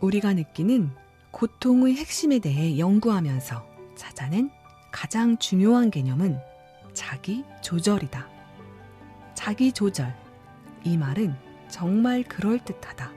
우리가 느끼는 고통의 핵심에 대해 연구하면서 찾아낸 가장 중요한 개념은 자기 조절이다. 자기 조절. 이 말은 정말 그럴듯하다.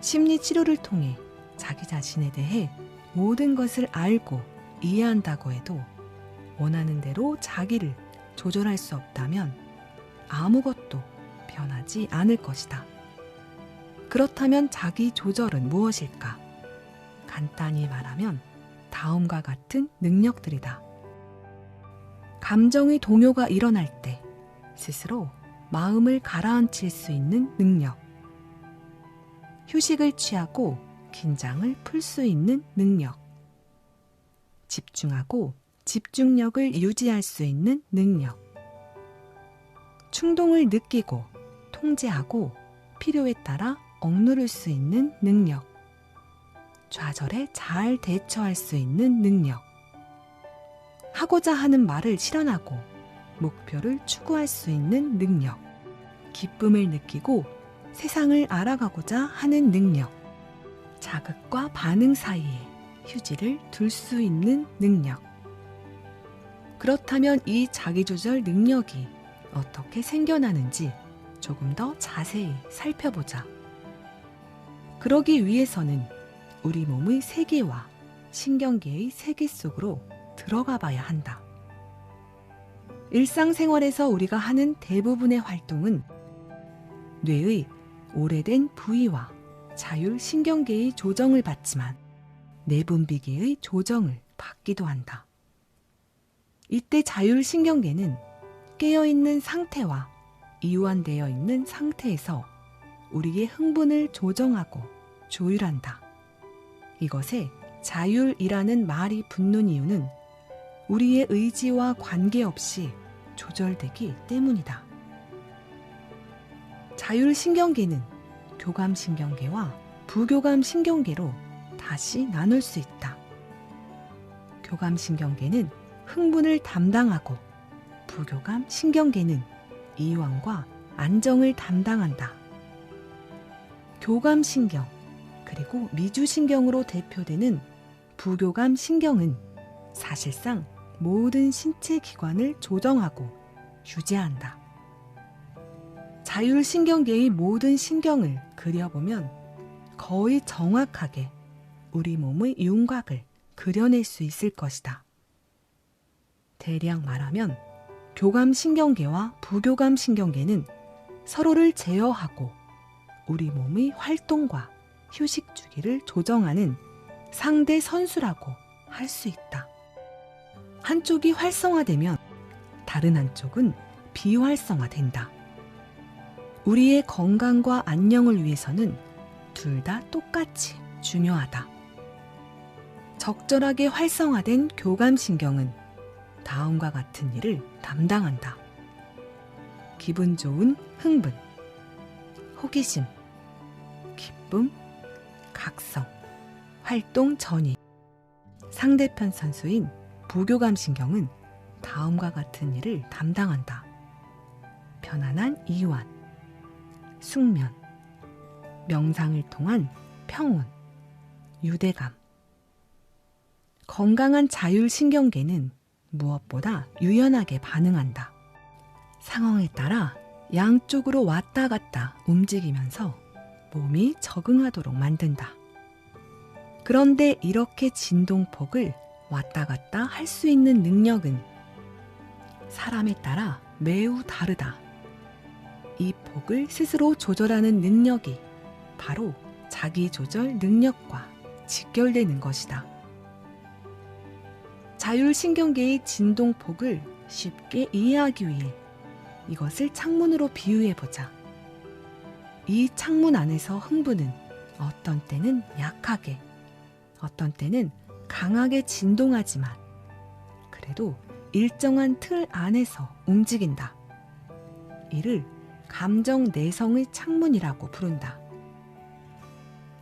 심리 치료를 통해 자기 자신에 대해 모든 것을 알고 이해한다고 해도 원하는 대로 자기를 조절할 수 없다면 아무것도 변하지 않을 것이다. 그렇다면 자기 조절은 무엇일까? 간단히 말하면 다음과 같은 능력들이다. 감정의 동요가 일어날 때 스스로 마음을 가라앉힐 수 있는 능력. 휴식을 취하고 긴장을 풀 수 있는 능력. 집중하고 집중력을 유지할 수 있는 능력. 충동을 느끼고 통제하고 필요에 따라 억누를 수 있는 능력. 좌절에 잘 대처할 수 있는 능력. 하고자 하는 말을 실현하고 목표를 추구할 수 있는 능력. 기쁨을 느끼고 세상을 알아가고자 하는 능력. 자극과 반응 사이에 휴지를 둘 수 있는 능력. 그렇다면 이 자기조절 능력이 어떻게 생겨나는지 조금 더 자세히 살펴보자. 그러기 위해서는 우리 몸의 세계와 신경계의 세계 속으로 들어가 봐야 한다. 일상생활에서 우리가 하는 대부분의 활동은 뇌의 오래된 부위와 자율 신경계의 조정을 받지만 내분비계의 조정을 받기도 한다. 이때 자율 신경계는 깨어있는 상태와 이완되어 있는 상태에서 우리의 흥분을 조정하고 조율한다. 이것에 자율이라는 말이 붙는 이유는 우리의 의지와 관계없이 조절되기 때문이다. 자율신경계는 교감신경계와 부교감신경계로 다시 나눌 수 있다. 교감신경계는 흥분을 담당하고 부교감신경계는 이완과 안정을 담당한다. 교감신경 그리고 미주신경으로 대표되는 부교감신경은 사실상 모든 신체 기관을 조정하고 유지한다. 자율신경계의 모든 신경을 그려보면 거의 정확하게 우리 몸의 윤곽을 그려낼 수 있을 것이다. 대략 말하면 교감신경계와 부교감신경계는 서로를 제어하고 우리 몸의 활동과 휴식 주기를 조정하는 상대 선수라고 할 수 있다. 한쪽이 활성화되면 다른 한쪽은 비활성화된다. 우리의 건강과 안녕을 위해서는 둘 다 똑같이 중요하다. 적절하게 활성화된 교감신경은 다음과 같은 일을 담당한다. 기분 좋은 흥분, 호기심, 기쁨, 각성, 활동 전이. 상대편 선수인 부교감 신경은 다음과 같은 일을 담당한다. 편안한 이완, 숙면, 명상을 통한 평온, 유대감. 건강한 자율신경계는 무엇보다 유연하게 반응한다. 상황에 따라 양쪽으로 왔다 갔다 움직이면서 몸이 적응하도록 만든다. 그런데 이렇게 진동폭을 왔다 갔다 할 수 있는 능력은 사람에 따라 매우 다르다. 이 폭을 스스로 조절하는 능력이 바로 자기 조절 능력과 직결되는 것이다. 자율신경계의 진동폭을 쉽게 이해하기 위해 이것을 창문으로 비유해 보자. 이 창문 안에서 흥분은 어떤 때는 약하게, 어떤 때는 강하게 진동하지만 그래도 일정한 틀 안에서 움직인다. 이를 감정 내성의 창문이라고 부른다.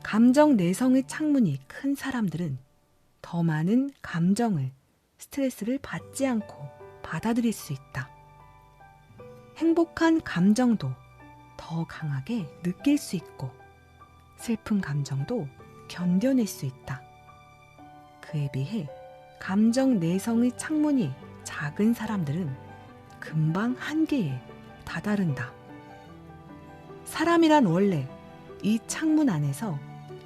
감정 내성의 창문이 큰 사람들은 더 많은 감정을 스트레스를 받지 않고 받아들일 수 있다. 행복한 감정도 더 강하게 느낄 수 있고 슬픈 감정도 견뎌낼 수 있다. 그에 비해 감정 내성의 창문이 작은 사람들은 금방 한계에 다다른다. 사람이란 원래 이 창문 안에서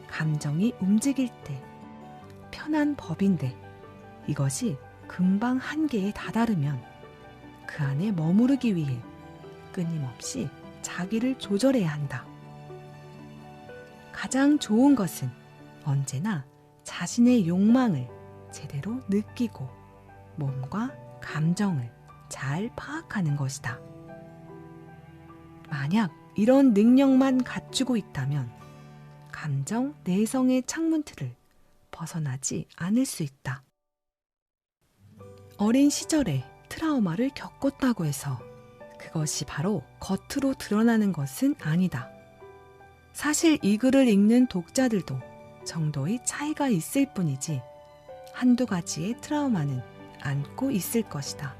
감정이 움직일 때 편한 법인데 이것이 금방 한계에 다다르면 그 안에 머무르기 위해 끊임없이 자기를 조절해야 한다. 가장 좋은 것은 언제나 자신의 욕망을 제대로 느끼고 몸과 감정을 잘 파악하는 것이다. 만약 이런 능력만 갖추고 있다면 감정 내성의 창문틀을 벗어나지 않을 수 있다. 어린 시절에 트라우마를 겪었다고 해서 그것이 바로 겉으로 드러나는 것은 아니다. 사실 이 글을 읽는 독자들도 정도의 차이가 있을 뿐이지 한두 가지의 트라우마는 안고 있을 것이다.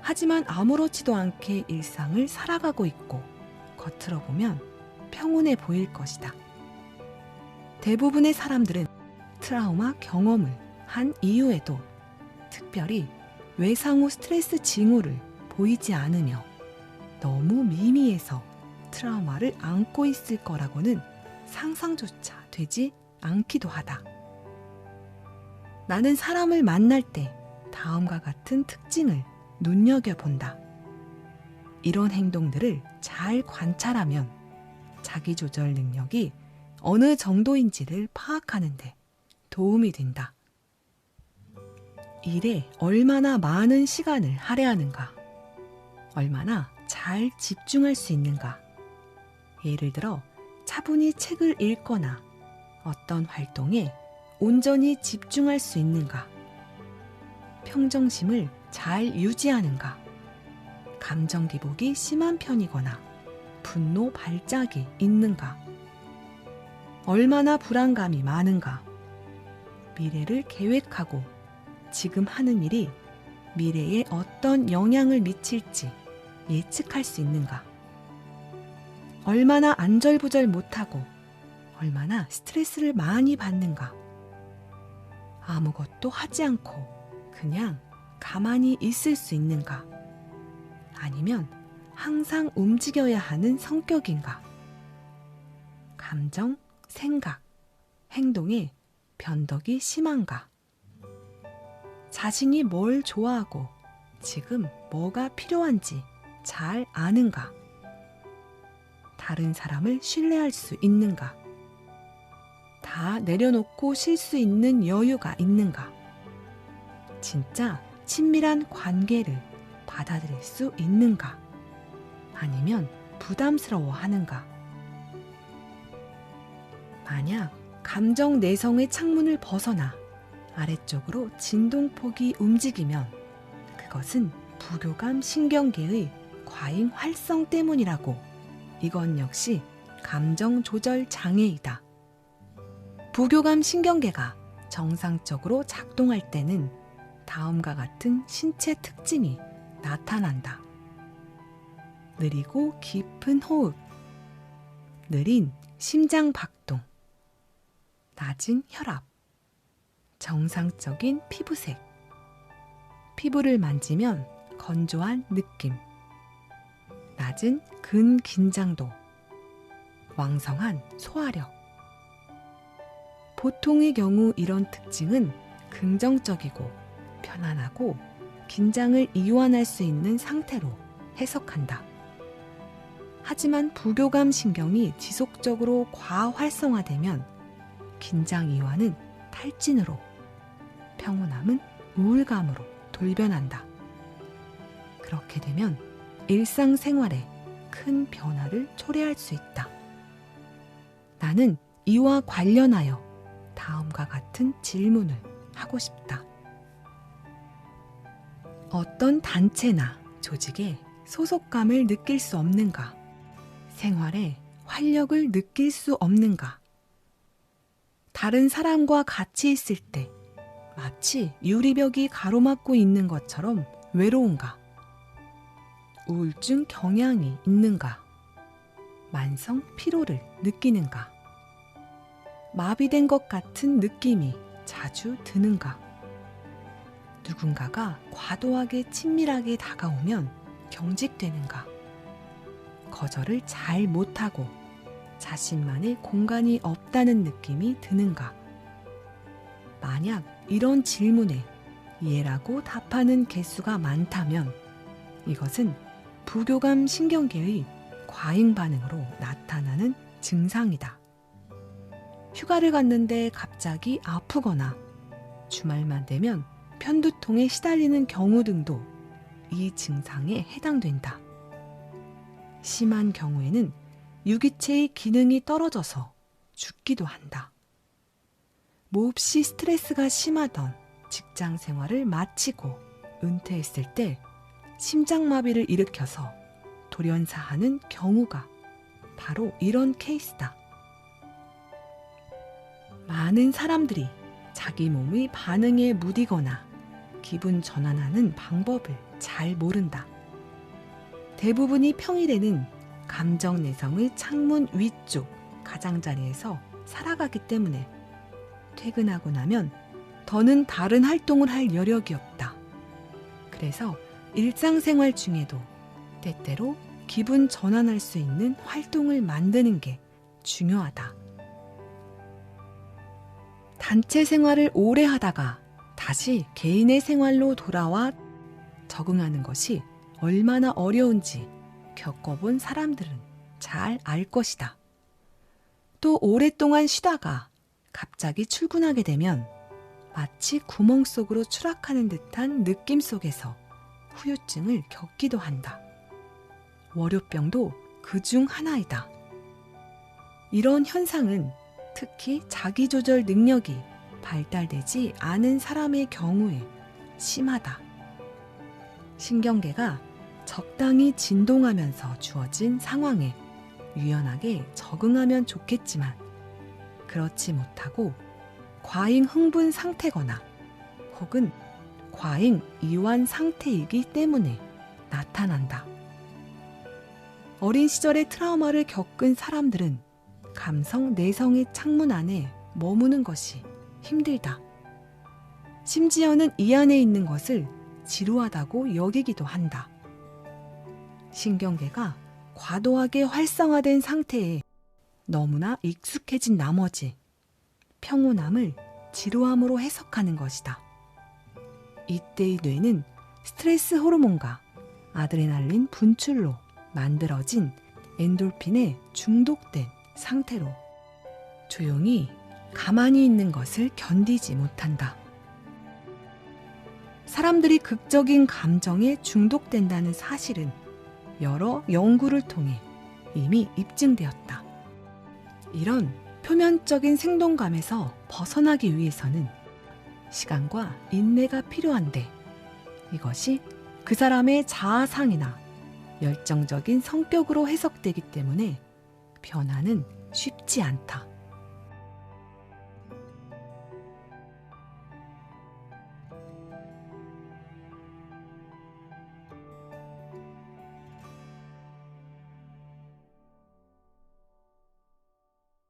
하지만 아무렇지도 않게 일상을 살아가고 있고 겉으로 보면 평온해 보일 것이다. 대부분의 사람들은 트라우마 경험을 한 이후에도 특별히 외상 후 스트레스 징후를 보이지 않으며 너무 미미해서 트라우마를 안고 있을 거라고는 상상조차 되지 않기도 하다. 나는 사람을 만날 때 다음과 같은 특징을 눈여겨본다. 이런 행동들을 잘 관찰하면 자기조절 능력이 어느 정도인지를 파악하는데 도움이 된다. 일에 얼마나 많은 시간을 할애하는가, 얼마나 잘 집중할 수 있는가. 예를 들어, 차분히 책을 읽거나 어떤 활동에 온전히 집중할 수 있는가. 평정심을 잘 유지하는가. 감정 기복이 심한 편이거나 분노 발작이 있는가. 얼마나 불안감이 많은가. 미래를 계획하고 지금 하는 일이 미래에 어떤 영향을 미칠지 예측할 수 있는가? 얼마나 안절부절 못하고 얼마나 스트레스를 많이 받는가? 아무것도 하지 않고 그냥 가만히 있을 수 있는가? 아니면 항상 움직여야 하는 성격인가? 감정, 생각, 행동에 변덕이 심한가? 자신이 뭘 좋아하고 지금 뭐가 필요한지 잘 아는가? 다른 사람을 신뢰할 수 있는가? 다 내려놓고 쉴 수 있는 여유가 있는가? 진짜 친밀한 관계를 받아들일 수 있는가? 아니면 부담스러워 하는가? 만약 감정 내성의 창문을 벗어나 아래쪽으로 진동폭이 움직이면 그것은 부교감 신경계의 과잉 활성 때문이라고. 이건 역시 감정 조절 장애이다. 부교감 신경계가 정상적으로 작동할 때는 다음과 같은 신체 특징이 나타난다. 느리고 깊은 호흡, 느린 심장 박동, 낮은 혈압, 정상적인 피부색, 피부를 만지면 건조한 느낌, 낮은 근긴장도, 왕성한 소화력. 보통의 경우 이런 특징은 긍정적이고 편안하고 긴장을 이완할 수 있는 상태로 해석한다. 하지만 부교감 신경이 지속적으로 과활성화되면 긴장 이완은 탈진으로 평온함은 우울감으로 돌변한다. 그렇게 되면 일상생활에 큰 변화를 초래할 수 있다. 나는 이와 관련하여 다음과 같은 질문을 하고 싶다. 어떤 단체나 조직에 소속감을 느낄 수 없는가? 생활에 활력을 느낄 수 없는가? 다른 사람과 같이 있을 때 마치 유리벽이 가로막고 있는 것처럼 외로운가? 우울증 경향이 있는가? 만성 피로를 느끼는가? 마비된 것 같은 느낌이 자주 드는가? 누군가가 과도하게 친밀하게 다가오면 경직되는가? 거절을 잘 못하고 자신만의 공간이 없다는 느낌이 드는가? 만약 이런 질문에 이해라고 답하는 개수가 많다면 이것은 부교감 신경계의 과잉 반응으로 나타나는 증상이다. 휴가를 갔는데 갑자기 아프거나 주말만 되면 편두통에 시달리는 경우 등도 이 증상에 해당된다. 심한 경우에는 유기체의 기능이 떨어져서 죽기도 한다. 몹시 스트레스가 심하던 직장 생활을 마치고 은퇴했을 때 심장마비를 일으켜서 돌연사하는 경우가 바로 이런 케이스다. 많은 사람들이 자기 몸의 반응에 무디거나 기분 전환하는 방법을 잘 모른다. 대부분이 평일에는 감정 내성의 창문 위쪽 가장자리에서 살아가기 때문에 퇴근하고 나면 더는 다른 활동을 할 여력이 없다. 그래서 일상생활 중에도 때때로 기분 전환할 수 있는 활동을 만드는 게 중요하다. 단체 생활을 오래 하다가 다시 개인의 생활로 돌아와 적응하는 것이 얼마나 어려운지 겪어본 사람들은 잘 알 것이다. 또 오랫동안 쉬다가 갑자기 출근하게 되면 마치 구멍 속으로 추락하는 듯한 느낌 속에서 후유증을 겪기도 한다. 월요병도 그 중 하나이다. 이런 현상은 특히 자기조절 능력이 발달되지 않은 사람의 경우에 심하다. 신경계가 적당히 진동하면서 주어진 상황에 유연하게 적응하면 좋겠지만 그렇지 못하고 과잉 흥분 상태거나 혹은 과잉 이완 상태이기 때문에 나타난다. 어린 시절의 트라우마를 겪은 사람들은 감성 내성의 창문 안에 머무는 것이 힘들다. 심지어는 이 안에 있는 것을 지루하다고 여기기도 한다. 신경계가 과도하게 활성화된 상태에 너무나 익숙해진 나머지 평온함을 지루함으로 해석하는 것이다. 이때의 뇌는 스트레스 호르몬과 아드레날린 분출로 만들어진 엔돌핀에 중독된 상태로 조용히 가만히 있는 것을 견디지 못한다. 사람들이 극적인 감정에 중독된다는 사실은 여러 연구를 통해 이미 입증되었다. 이런 표면적인 생동감에서 벗어나기 위해서는 시간과 인내가 필요한데 이것이 그 사람의 자아상이나 열정적인 성격으로 해석되기 때문에 변화는 쉽지 않다.